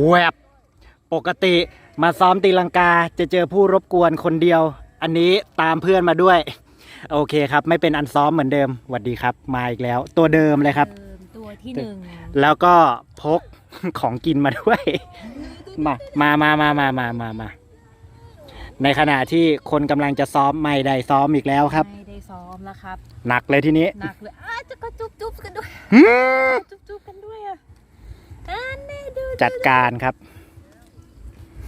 แวบปกติมาซ้อมตีลังกาจะเจอผู้รบกวนคนเดียว อันนี้ตามเพื่อนมาด้วย โอเคครับ ไม่เป็นอันซ้อมเหมือนเดิมสวัสดีครับ มาอีกแล้ว ตัวเดิมเลยครับ เติมตัวที่หนึ่งแล้วก็พก ของกินมาด้วย มามามามามามามามาในขณะที่คนกำลังจะซ้อมไม่ได้ซ้อมอีกแล้วครับ ไม่ได้ซ้อมแล้วครับ หนักเลยทีนี้หนักเลยอ้าจะก็จุ๊บจุ๊บกันด้วยหืมจุ๊บจุ๊บกันด้วยอะอ่าแน่ดู จัดการครับ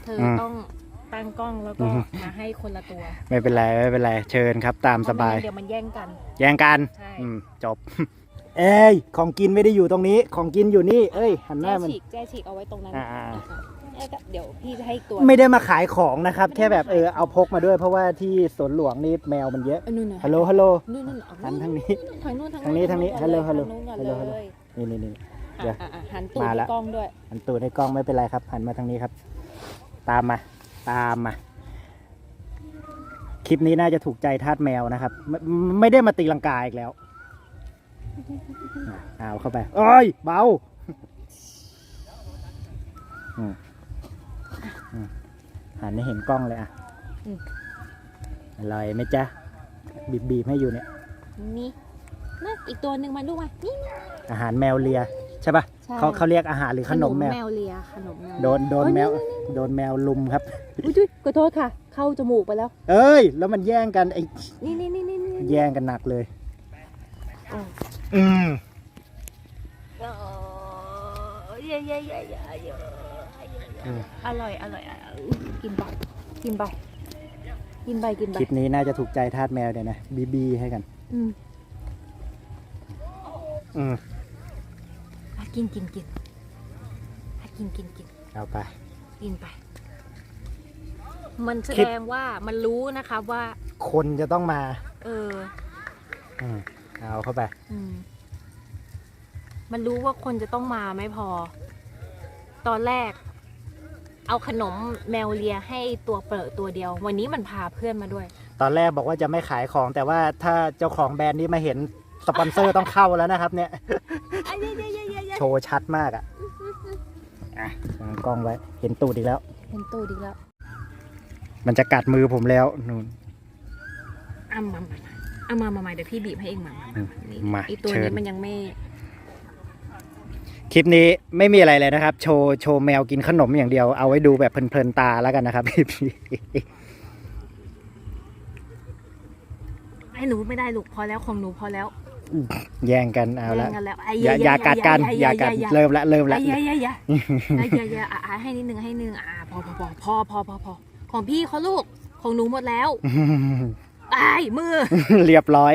เธออืมต้องตั้งกล้องแล้วก็อืมมาให้คนละตัว ไม่เป็นไรไม่เป็นไรเชิญครับ ตามสบายเพระไม่งั้นเดี๋ยวมันแย่งกัน แย่งกันใช่อืมจบ เอ้ยของกินไม่ได้อยู่ตรงนี้ ของกินอยู่นี่ เอ้ยหันหแจ้น้ามัน ฉีกแจ้ฉีกเอาไว้ตรงนั้นอ่าอะแล้วก็เดี๋ยวพี่จะให้อีกตัวไม่ได้มาขายของนะครับ แค่แบบเออเอาพกมาด้วยเพราะว่าที่สวนหลวงนี่แมวมันเยอะเออนู่นน่ะฮัลโหลฮัลโหล นู่นนู่นเอาหันทางนี้ทางนู้นทางทางนี้ทางนี้ก่อฮัลโหลเยฮัลโหลทางนู้นก่อนฮัลโหลฮัลโหลเลยนี่นี่นี่ เดี๋ยวอะอะอะหันตูดมาไปละ กล้องด้วย หันตูดในกล้องไม่เป็นไรครับ หันมาทางนี้ครับ ตามมา ตามมา คลิปนี้น่าจะถูกใจทาสแมวนะครับ ไม่ไม่ได้มาตีลังกาอีกแล้วอะเอาเข้าไปเอ้ย เบาอืมอืมหันให้เห็นกล้องเลยอะอืม อร่อยไหมจ๊ะ บีบบีบให้อยู่เนี่ย นี่นั่นอีกตัวหนึ่งมาลูกมานี่อาหารแมวเลีย ใช่ปะใช่ เขาเขาเรียกอาหารหรือขนมแมว แมวเลียขนมแมวโดนโดนโอ้ยแมวนี่นี่โดนแมวลุมครับ อุ้ยอุ๊ยขอโทษค่ะ เข้าจมูกไปแล้ว เอ้ย แล้วมันแย่งกันไอ้นี่นี่นี่นี่นี่แย่งกันหนักเลย อ๋ออืมอ๋อเย่เย่เย่เย่เย่อืมอร่อยอร่อยอร่อยกินไปกินไปกินไปกินไปคลิปนี้น่าจะถูกใจทาสแมวเดี๋ยวนะบีบีให้กัน อืมอืมอะ กินกินกินอะกินกินกินเอาไป กินไป มันแสคิด ดงว่ามันรู้นะคะว่า คนจะต้องมาเออ อืมเอาเข้าไป อืม มันรู้ว่าคนจะต้องมาไม่พอ ตอนแรก เอาขนมแมวเลียให้ตัวเปิดตัวเดียว วันนี้มันพาเพื่อนมาด้วย ตอนแรกบอกว่าจะไม่ขายของแต่ว่าถ้าเจ้าของแบรนด์นี้มาเห็นสปอนเซอร์ต้องเข้าแล้วนะครับ เนี่ย ไอ้เย้เย้เย้เย้เย้ โชว์ชัดมากอะอะวางกล้องไว้ เห็นตูดอีกแล้วเห็นตัวดีแล้วมันจะกัดมือผมแล้วนู่นอะมามาเอามามามาเดี๋ยวพี่บีบให้เองมาอืมนี่มาไอตัวเชินี้ญมันยังไม่ คลิปนี้ไม่มีอะไรเลยนะครับ โชว์โชว์แมวกินขนมอย่างเดียวเอาไว้ดูแบบเพลินๆตาแล้วกันนะครับให้หนูไม่ได้ลูกพอแล้วของหนูพอแล้ว แย่งกันเอาละแย่งกันแล้วไอ้อย่าอย่ากัดกันอย่ากัดเริ่มละเริ่มละไอ้ยายายาไอ้ยายาอะอะให้นิดนึงให้นิดนึงอะพอพอพอพอพอพอพอของพี่เขาลูกของหนูหมดแล้วไอ้ายมือเรียบร้อย